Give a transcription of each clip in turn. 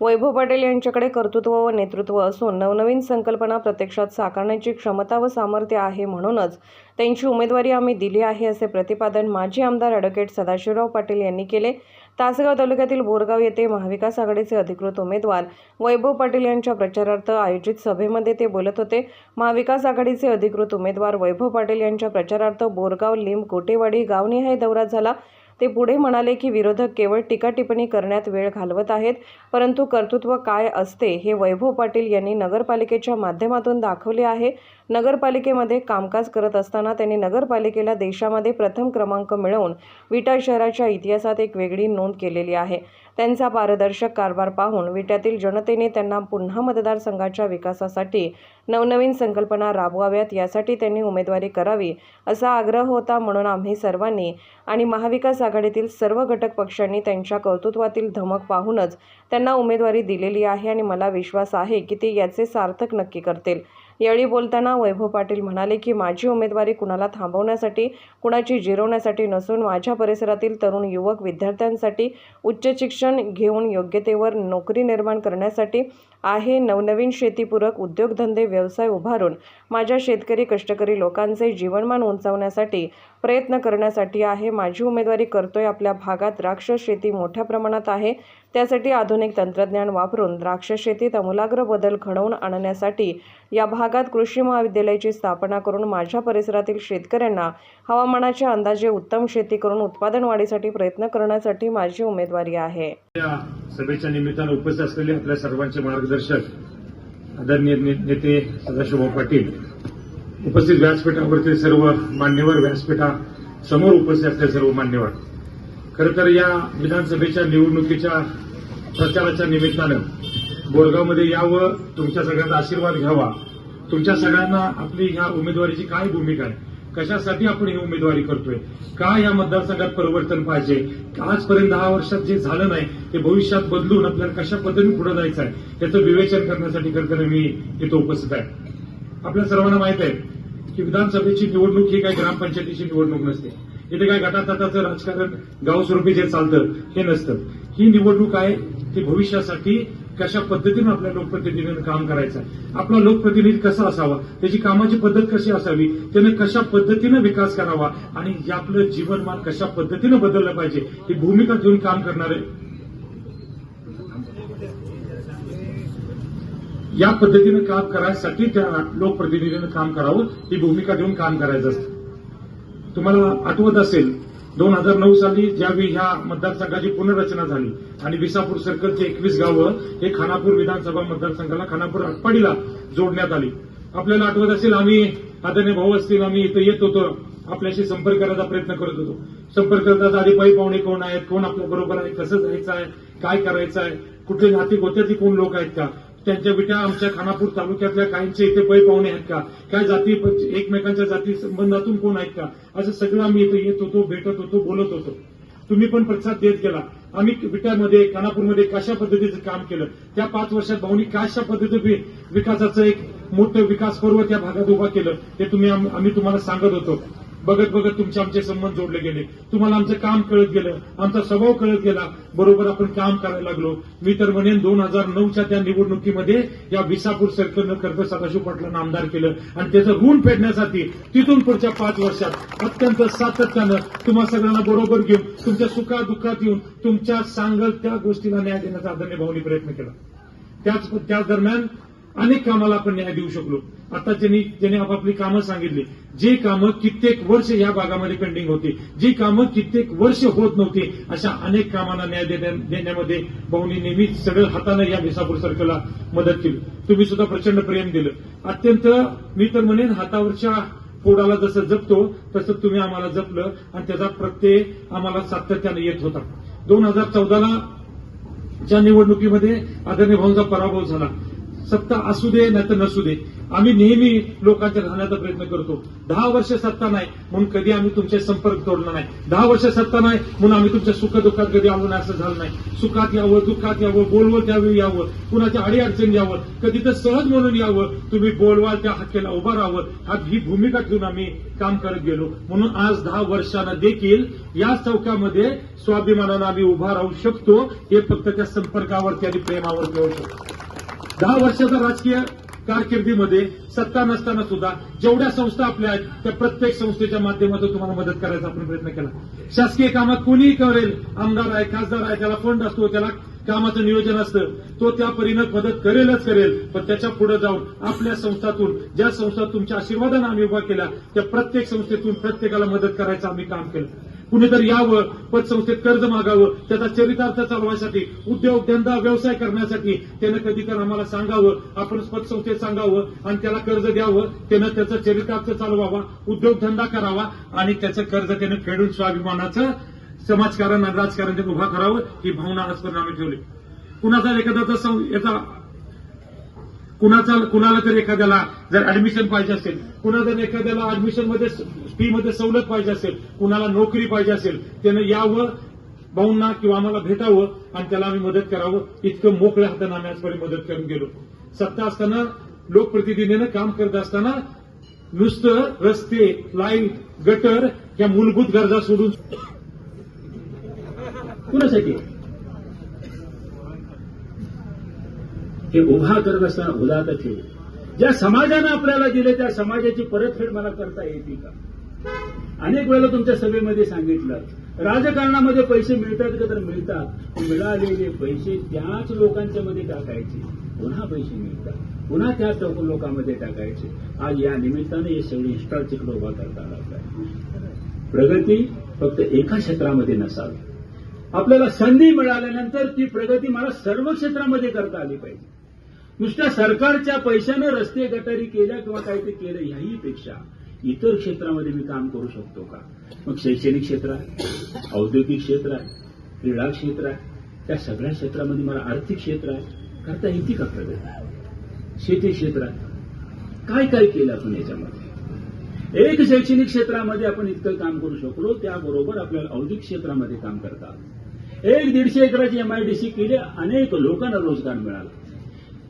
वैभव पटेल यांच्याकडे कर्तृत्व व नेतृत्व असून नवनवीन संकल्पना प्रत्यक्षात साकारण्याची क्षमता व सामर्थ्य आहे म्हणूनच त्यांची उमेदवारी आम्ही दिली आहे असे प्रतिपादन माजी आमदार ॲडव्होकेट सदाशिवराव पाटील यांनी केले. तासगाव तालुक्यातील बोरगाव येथे महाविकास आघाडीचे अधिकृत उमेदवार वैभव पाटील यांच्या प्रचारार्थ आयोजित सभेमध्ये ते बोलत होते. महाविकास आघाडीचे अधिकृत उमेदवार वैभव पाटील यांच्या प्रचारार्थ बोरगाव लिंब कोटेवाडी गावनिहाय दौरा झाला. ते पुढे म्हणाले की विरोधक केवळ टीकाटिप्पणी करण्यात वेळ घालवत आहेत परंतु कर्तृत्व काय असते हे वैभव पाटील यांनी नगरपालिकेच्या माध्यमातून दाखवले आहे. नगरपालिकेमध्ये कामकाज करत असताना त्यांनी नगरपालिकेला देशामध्ये प्रथम क्रमांक मिळवून विटा शहराच्या इतिहासात एक वेगळी नोंद केलेली आहे. त्यांचा पारदर्शक कारभार पाहून विट्यातील जनतेने त्यांना पुन्हा मतदारसंघाच्या विकासासाठी नवनवीन संकल्पना राबवाव्यात यासाठी त्यांनी उमेदवारी करावी असा आग्रह होता म्हणून आम्ही सर्वांनी आणि महाविकास आघाडीतील सर्व घटक पक्षांनी त्यांच्या कर्तृत्वातील धमक पाहूनच त्यांना उमेदवारी दिलेली आहे आणि मला विश्वास आहे की ते याचे सार्थक नक्की करतील. यावेळी बोलताना वैभव पाटील म्हणाले की माझी उमेदवारी कुणाला थांबवण्यासाठी कुणाची जिरवण्यासाठी नसून माझ्या परिसरातील तरुण युवक विद्यार्थ्यांसाठी उच्च शिक्षण घेऊन योग्यतेवर नोकरी निर्माण करण्यासाठी आहे. नवनवीन शेतीपूरक उद्योगधंदे व्यवसाय उभारून माझ्या शेतकरी कष्टकरी लोकांचे जीवनमान उंचावण्यासाठी प्रयत्न करण्यासाठी आहे. माझी उमेदवारी करतोय आपल्या भागात द्राक्ष शेती मोठ्या प्रमाणात आहे. त्यासाठी आधुनिक तंत्रज्ञान वापरून द्राक्ष शेतीत आमूलाग्र बदल घडवून आणण्यासाठी या भागात कृषी महाविद्यालयाची स्थापना करून माझ्या परिसरातील शेतकऱ्यांना हवामानाच्या अंदाजे उत्तम शेती करून उत्पादन वाढीसाठी प्रयत्न करण्यासाठी माझी उमेदवारी आहे. या सभेच्या निमित्तानं उपस्थित असलेले आपल्या सर्वांचे मार्गदर्शक आदरणीय नेते सदाशिवभाऊ पाटील उपस्थित व्यासपीठावरचे सर्व मान्यवर व्यासपीठा समोर उपस्थित असलेले सर्व मान्यवर. खरं तर या विधानसभेच्या निवडणुकीच्या प्रचाराच्या निमित्तानं बोरगावमध्ये यावं तुमच्या सगळ्यांचा आशीर्वाद घ्यावा. तुमच्या सगळ्यांना आपली ह्या उमेदवारीची काय भूमिका आहे? कशासाठी आपण ही उमेदवारी करतोय? का या मतदारसंघात परिवर्तन पाहिजे? आजपर्यंत दहा वर्षात जे झालं नाही ते भविष्यात बदलून आपल्याला कशा पद्धतीने पुढे जायचं आहे याचं विवेचन करण्यासाठी करताना मी इथं उपस्थित आहे. आपल्या सर्वांना माहीत आहे की विधानसभेची निवडणूक ही काय ग्रामपंचायतीची निवडणूक नसते. इथे काय गटातटाचं राजकारण गावस्वरूपी जे चालतं हे नसतं. ही निवडणूक आहे ती भविष्यासाठी कशा पद्धतीनं आपल्या लोकप्रतिनिधीनं काम करायचं आपला लोकप्रतिनिधी कसा असावा? त्याची कामाची पद्धत कशी असावी? त्याने कशा पद्धतीनं विकास करावा? आणि आपलं जीवनमान कशा पद्धतीनं बदललं पाहिजे? ही भूमिका घेऊन काम करणारे या पद्धतीनं काम करायसाठी त्या लोकप्रतिनिधीनं काम करावं ही भूमिका घेऊन काम करायचं असतं. तुम्हाला आठवत असेल दोन हजार नऊ साली ज्यावेळी ह्या मतदारसंघाची पुनर्रचना झाली आणि विसापूर सर्कलचे एकवीस गावं हे खानापूर विधानसभा मतदारसंघाला खानापूर आटपाडीला जोडण्यात आली. आपल्याला आठवत असेल आम्ही आदरणीय भाऊ असतील आम्ही इथं येत होतो आपल्याशी संपर्क करायचा प्रयत्न करत होतो. संपर्क करताना आधी पायी पाहुणे कोण आहेत कोण आपल्या बरोबर आहे कसं जायचं आहे काय करायचं आहे कुठले होते ती कोण लोक आहेत का? त्यांच्या विटा आमच्या खानापूर तालुक्यातल्या काहींचे इथे पै पाहुणे आहेत का? काय जाती एकमेकांच्या जाती संबंधातून कोण आहेत का? असं सगळं आम्ही इथे येत होतो भेटत होतो बोलत होतो. तुम्ही पण प्रतिसाद देत गेला. आम्ही विट्यामध्ये खानापूरमध्ये कशा पद्धतीचं काम केलं? त्या पाच वर्षात भाऊनी कशा पद्धतीने विकासाचं एक मोठं विकास पर्व त्या भागात उभा केलं हे तुम्ही आम्ही तुम्हाला सांगत होतो. बघत बघत तुमचे आमचे संबंध जोडले गेले. तुम्हाला आमचं काम कळत गेलं आमचा स्वभाव कळत गेला. बरोबर आपण काम करायला लागलो. मी तर म्हणेन दोन हजार नऊच्या त्या निवडणुकीमध्ये या विसापूर सरकारनं कर्ज सदाशिव पाटलांना आमदार केलं. आणि त्याचं ऋण फेडण्यासाठी तिथून पुढच्या पाच वर्षात अत्यंत सातत्यानं तुम्हा सगळ्यांना बरोबर घेऊन तुमच्या सुखा दुःखात येऊन तुमच्या सांगल त्या गोष्टीला न्याय देण्याचा आदरणीय भाऊनी प्रयत्न केला. त्याच त्याच दरम्यान अनेक कामाला आपण न्याय देऊ शकलो. आता ज्यांनी ज्यांनी आपापली कामं सांगितली जे कामं कित्येक वर्ष या भागामध्ये पेंडिंग होती जी कामं कित्येक वर्ष होत नव्हती अशा अनेक कामांना न्याय देण्या- देण्यामध्ये भाऊनी नेहमी सगळं हाताने या विसापूर सर्कलला मदत केली. तुम्ही सुद्धा प्रचंड प्रेम दिलं. अत्यंत मी तर म्हणेन हातावरच्या फोडाला जसं जपतो तसं तुम्ही आम्हाला जपलं आणि त्याचा प्रत्यय आम्हाला सातत्याने येत होता. दोन हजार चौदाला च्या निवडणुकीमध्ये आदरणीय भाऊंचा पराभव झाला सत्ता असू दे नाही तर नसू दे. आम्ही नेहमी लोकांच्या राहण्याचा प्रयत्न करतो. दहा वर्ष सत्ता नाही म्हणून कधी आम्ही तुमचे संपर्क तोडला नाही. दहा वर्ष सत्ता नाही म्हणून आम्ही तुमच्या सुख दुःखात कधी आलो नाही असं झालं नाही. सुखात यावं दुःखात यावं बोलवं त्यावेळी यावं. कुणाच्या अडीअडचण यावं कधी तर सहज म्हणून यावं. तुम्ही बोलवाल त्या हक्केला उभा राहावं. हा ही भूमिका ठेवून आम्ही काम करत गेलो. म्हणून आज दहा वर्षानं देखील या चौकामध्ये स्वाभिमानानं आम्ही उभा राहू शकतो. हे फक्त त्या संपर्कावरती आणि प्रेमावरती होऊ शकतो. दहा वर्षाचा राजकीय कारकिर्दीमध्ये सत्ता नसताना सुद्धा जेवढ्या संस्था आपल्या आहेत त्या प्रत्येक संस्थेच्या माध्यमातून तुम्हाला मदत करायचा आपण प्रयत्न केला. शासकीय कामात कोणीही करेल आमदार आहे खासदार आहे त्याला फंड असतो त्याला कामाचं नियोजन असतं तो त्या परीनं मदत करेलच करेल. पण त्याच्या पुढे जाऊन आपल्या संस्थातून ज्या संस्था तुमच्या आशीर्वादानं आम्ही उभा केल्या त्या प्रत्येक संस्थेतून प्रत्येकाला मदत करायचं आम्ही काम केलं. कुणीतरी यावं पतसंस्थेत कर्ज मागावं त्याचा चरितार्थ चालवायसाठी उद्योग धंदा व्यवसाय करण्यासाठी त्यानं कधी तर आम्हाला सांगावं आपण पतसंस्थेत सांगावं आणि त्याला कर्ज द्यावं त्यानं त्याचा चरितार्थ चालवावा उद्योगधंदा करावा आणि त्याचं कर्ज त्यानं फेडून स्वाभिमानाचं समाजकारण आणि राजकारण उभा करावं ही भावना आजपर्यंत आम्ही ठेवली. कुणाचा एखाद्याचा याचा कुणाचा कुणाला तर एखाद्याला जर ऍडमिशन पाहिजे असेल कुणा जर एखाद्याला ऍडमिशनमध्ये फी मध्ये सवलत पाहिजे असेल कुणाला नोकरी पाहिजे असेल त्यानं यावं भाऊंना किंवा आम्हाला भेटावं आणि त्याला आम्ही मदत करावं इतकं मोकळ्या हातानं आम्ही आजपर्यंत मदत करून गेलो. सत्ता असताना लोकप्रतिनिधीनं काम करत असताना नुसतं रस्ते लाइट गटर या मूलभूत गरजा सोडून कुणासाठी? हे उभा करत असताना उदात ठेव. ज्या समाजानं आपल्याला दिले त्या समाजाची परतफेड मला करता येते का? अनेक वेळेला तुमच्या सभेमध्ये सांगितलं राजकारणामध्ये पैसे मिळतात का? तर मिळतात. मिळालेले पैसे त्याच लोकांच्या मध्ये टाकायचे. पुन्हा पैसे मिळतात. पुन्हा त्याच लोकांमध्ये टाकायचे. आज या निमित्ताने हे सगळे इष्टाचिकडे उभा करता आला प्रगती फक्त एका क्षेत्रामध्ये नसावी. आपल्याला संधी मिळाल्यानंतर ती प्रगती मला सर्व क्षेत्रामध्ये करता आली पाहिजे. नुसत्या सरकारच्या पैशानं रस्ते गटारी केल्या किंवा काही ते केलं याही पेक्षा इतर क्षेत्रामध्ये मी काम करू शकतो का? मग शैक्षणिक क्षेत्र आहे औद्योगिक क्षेत्र आहे क्रीडा क्षेत्र आहे त्या सगळ्या क्षेत्रामध्ये मला आर्थिक क्षेत्र आहे करता येते का प्रगती शेती क्षेत्र आहे. काय काय केलं आपण याच्यामध्ये? एक शैक्षणिक क्षेत्रामध्ये आपण इतकं काम करू शकलो त्याबरोबर आपल्याला औद्योगिक क्षेत्रामध्ये काम करतात एक दीडशे एकराची एमआयडीसी केली अनेक लोकांना रोजगार मिळाला.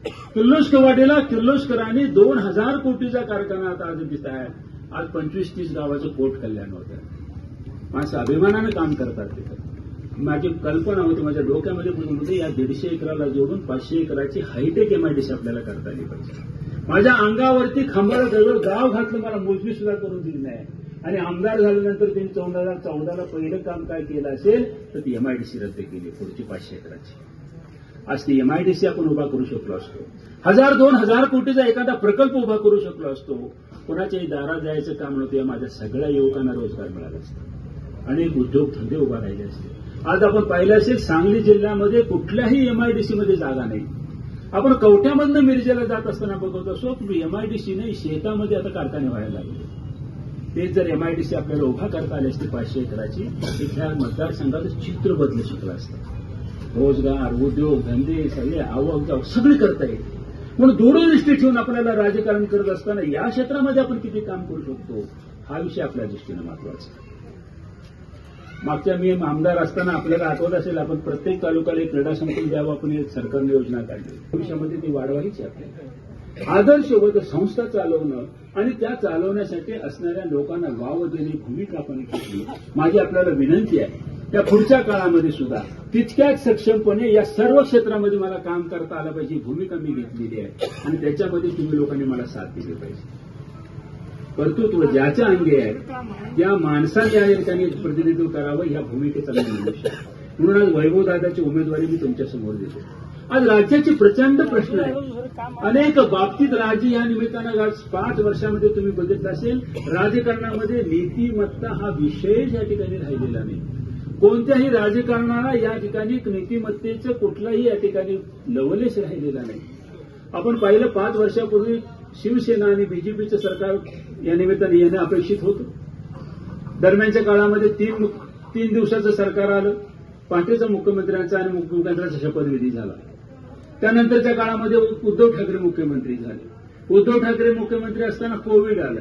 किर्लोस्कर वाटेला किर्लोस्करांनी दोन हजार कोटीचा कारखाना आता आज दिसत आहे. आज पंचवीस तीस गावाचं पोट कल्याण होतं माणसं अभिमानानं काम करतात तिथं. माझी कल्पना होती माझ्या डोक्यामध्ये म्हणून होते या दीडशे एकराला जोडून पाचशे एकराची हायटेक एमआयडीसी आपल्याला करता आली पाहिजे. माझ्या अंगावरती खांबाला जवळ गाव घातलं मला मोजणी सुद्धा करून दिली नाही. आणि आमदार झाल्यानंतर त्यांनी चौदा हजार चौदाला पहिलं काम काय केलं असेल तर ती एमआयडीसी रद्द केली पुढची पाचशे एकराची. आज ती एमआयडीसी आपण उभा करू शकलो असतो. हजार दोन हजार कोटीचा एखादा प्रकल्प उभा करू शकलो असतो. कोणाच्याही दारात जायचं काम नव्हतं या माझ्या सगळ्या युवकांना रोजगार मिळाला असतो. अनेक उद्योगधंदे उभा राहिले असते. आज आपण पाहिलं असेल सांगली जिल्ह्यामध्ये कुठल्याही एमआयडीसीमध्ये जागा नाही. आपण कवट्यामधनं मिरजेला जात असताना बघत असो की एमआयडीसीने शेतामध्ये आता कारखाने व्हायला लागले. ते जर एमआयडीसी आपल्याला उभा करता आली असती पाचशे एकराची इथल्या मतदारसंघाचं चित्र बदलू शकलं असतं. रोजगार उद्योग धंदे सगळे आवक जावक सगळे करता येते म्हणून दूरदृष्टी ठेवून आपल्याला राजकारण करत असताना या क्षेत्रामध्ये आपण किती काम करू शकतो हा विषय आपल्या दृष्टीनं महत्त्वाचा मागच्या मी आमदार असताना आपल्याला आठवत असेल आपण प्रत्येक तालुक्याला एक क्रीडा संकुल द्यावं आपण सरकारने योजना काढली. भविष्यामध्ये ती वाढवायची आपल्याला. आदर्श व संस्था चालवणं आणि त्या चालवण्यासाठी असणाऱ्या लोकांना वाव देणे भूमिका आपण घेतली. माझी आपल्याला विनंती आहे त्या पुढच्या काळामध्ये सुद्धा तितक्याच सक्षमपणे या सर्व क्षेत्रामध्ये मला काम करता आलं पाहिजे भूमिका मी घेतलेली आहे. आणि त्याच्यामध्ये तुम्ही लोकांनी मला साथ दिली पाहिजे. कर्तृत्व ज्याच्या अंगी आहे त्या माणसाच्या आहे त्यांनी प्रतिनिधित्व करावं या भूमिकेचा मी मनुष्य म्हणून आज वैभवदादाची उमेदवारी मी तुमच्यासमोर देतो. आज राज्याचे प्रचंड प्रश्न आहेत. अनेक बाबतीत राज्य या निमित्तानं आज पाच वर्षामध्ये तुम्ही बघितलं असेल राजकारणामध्ये नीतिमत्ता हा विषय या ठिकाणी राहिलेला नाही. कोणत्याही राजकारणाला या ठिकाणी नीतिमत्तेचं कुठलाही या ठिकाणी लवलेश राहिलेला नाही. आपण पाहिलं पाच वर्षापूर्वी शिवसेना आणि बीजेपीचं सरकार या निमित्ताने येणं अपेक्षित होतं. दरम्यानच्या काळामध्ये तीन तीन दिवसाचं सरकार आलं पाठीचा मुख्यमंत्र्यांचा आणि मुख्यमंत्र्यांचा शपथविधी झाला. त्यानंतरच्या काळामध्ये उद्धव ठाकरे मुख्यमंत्री झाले. उद्धव ठाकरे मुख्यमंत्री असताना कोविड आलं.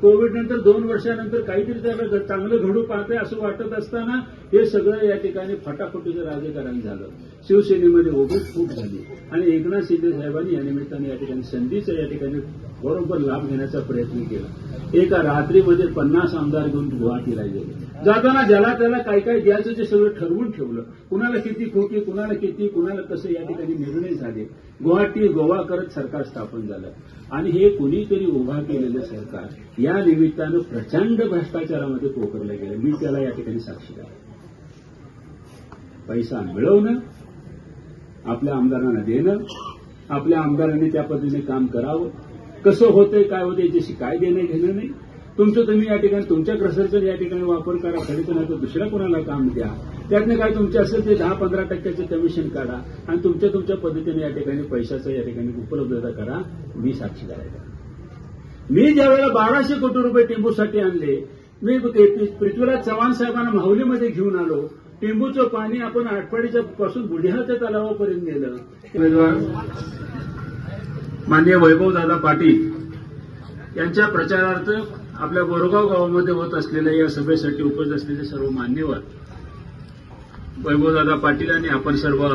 कोविड नंतर दोन वर्षानंतर काहीतरी त्याला चांगलं घडू पाहतंय असं वाटत असताना हे सगळं या ठिकाणी फटाफटीचं राजकारण झालं. शिवसेनेमध्ये ओबीस फूट झाली. आणि एकनाथ शिंदे साहेबांनी या निमित्ताने या ठिकाणी संधीचा या ठिकाणी बरोबर लाभ घेण्याचा प्रयत्न केला. एका रात्रीमध्ये पन्नास आमदार घेऊन गुवाहाटीला गेले. जाताना ज्याला त्याला काय काय द्यायचं ते सगळं ठरवून ठेवलं. कुणाला किती खोटी कुणाला किती कुणाला कसं या ठिकाणी निर्णय झाले. गुवाहाटी गोवा करत सरकार स्थापन झालं. आणि हे कुणीतरी उभा केलेलं सरकार या निमित्तानं प्रचंड भ्रष्टाचारामध्ये पोखरलं गेलं. मी त्याला या ठिकाणी साक्षीदार आहे. पैसा मिळवणं आपल्या आमदारांना देणं आपल्या आमदारांनी त्या पद्धतीने काम करावं. कसं होतंय काय होतंय याच्याशी काय देणं घेणं नाही. तुमचं तुम्ही या ठिकाणी तुमच्या क्रसरचा या ठिकाणी वापर करा खरेदी नाही तर दुसऱ्या कोणाला काम द्या. त्यातनं काय तुमचे असेल ते दहा पंधरा टक्क्याचे कमिशन काढा आणि तुमच्या तुमच्या पद्धतीने या ठिकाणी पैशाचं या ठिकाणी उपलब्धता करा मी साक्षीदार आहे. मी ज्यावेळेला बाराशे कोटी रुपये टिंबूसाठी आणले मी पृथ्वीराज चव्हाण साहेबांना माहुलीमध्ये घेऊन आलो. टिंबूचं पाणी आपण आठवडीच्या पासून बुढ्याच्या तलावापर्यंत गेलं उमेदवार मान्य वैभवदादा पाटील यांच्या प्रचारार्थ आपल्या बोरगाव गावामध्ये होत असलेल्या या सभेसाठी उपस्थित असलेले सर्व मान्यवर वैभवदादा पाटील आणि आपण सर्व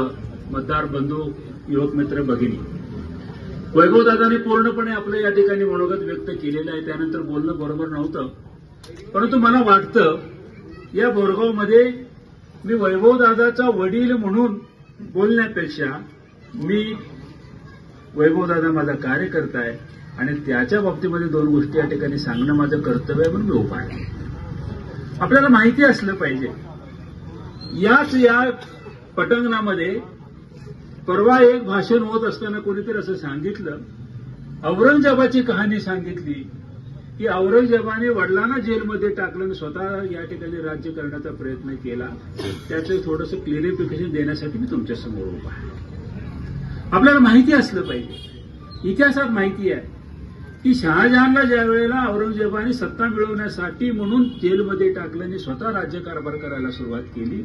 मतदार बंधू युवक मित्र भगिनी. वैभवदादांनी पूर्णपणे आपलं या ठिकाणी मनोगत व्यक्त केलेलं आहे. त्यानंतर बोलणं बरोबर नव्हतं. परंतु मला वाटतं या बोरगावमध्ये मी वैभवदादाचा वडील म्हणून बोलण्यापेक्षा मी वैभवदादा माझा कार्यकर्ता आहे आणि त्याच्या बाबतीमध्ये दोन गोष्टी या ठिकाणी सांगणं माझं कर्तव्य आहे म्हणून मी उभा आहे. आपल्याला माहिती असलं पाहिजे. याच या पटंगणामध्ये परवा एक भाषण होत असताना कोणीतरी असं सांगितलं औरंगजेबाची कहाणी सांगितली की औरंगजेबाने वडिलांना जेलमध्ये टाकलं आणि स्वतः या ठिकाणी राज्य करण्याचा प्रयत्न केला. त्याचं थोडंसं क्लिअरिफिकेशन देण्यासाठी मी तुमच्यासमोर उभा आहे. आपल्याला माहिती असलं पाहिजे. इतिहासात माहिती आहे. की शहाजहानला ज्या वेळेला औरंगजेबाने सत्ता मिळवण्यासाठी म्हणून जेलमध्ये टाकलं आणि स्वतः राज्यकारभार करायला सुरुवात केली.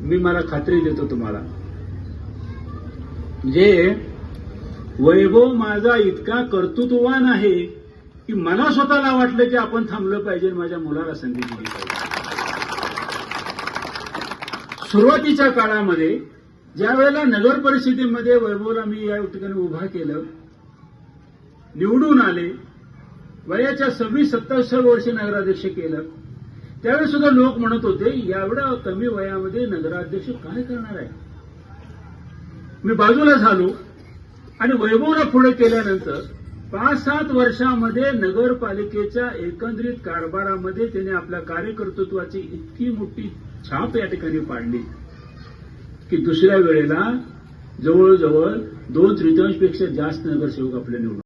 मी मला खात्री देतो तुम्हाला. म्हणजे वैभव माझा इतका कर्तृत्ववान आहे की मला स्वतःला वाटलं की आपण थांबलं पाहिजे माझ्या मुलाला संधी दिली पाहिजे. सुरुवातीच्या काळामध्ये ज्या वेळेला नगर परिषदेमध्ये वैभवला मी या ठिकाणी उभा केलं निवडून आले वयाच्या सव्वीस सत्तावीस वर्ष नगराध्यक्ष केलं त्यावेळेस सुद्धा लोक म्हणत होते एवढ्या कमी वयामध्ये नगराध्यक्ष काय करणार आहे? मी बाजूला झालो आणि वैभवला पुढे केल्यानंतर पाच सात वर्षामध्ये नगरपालिकेच्या एकंदरीत कारभारामध्ये त्याने आपल्या कार्यकर्तृत्वाची इतकी मोठी छाप या ठिकाणी पाडली. की दुसऱ्या वेळेला जवळजवळ दोन तृतीयांशपेक्षा जास्त नगरसेवक आपले निवडून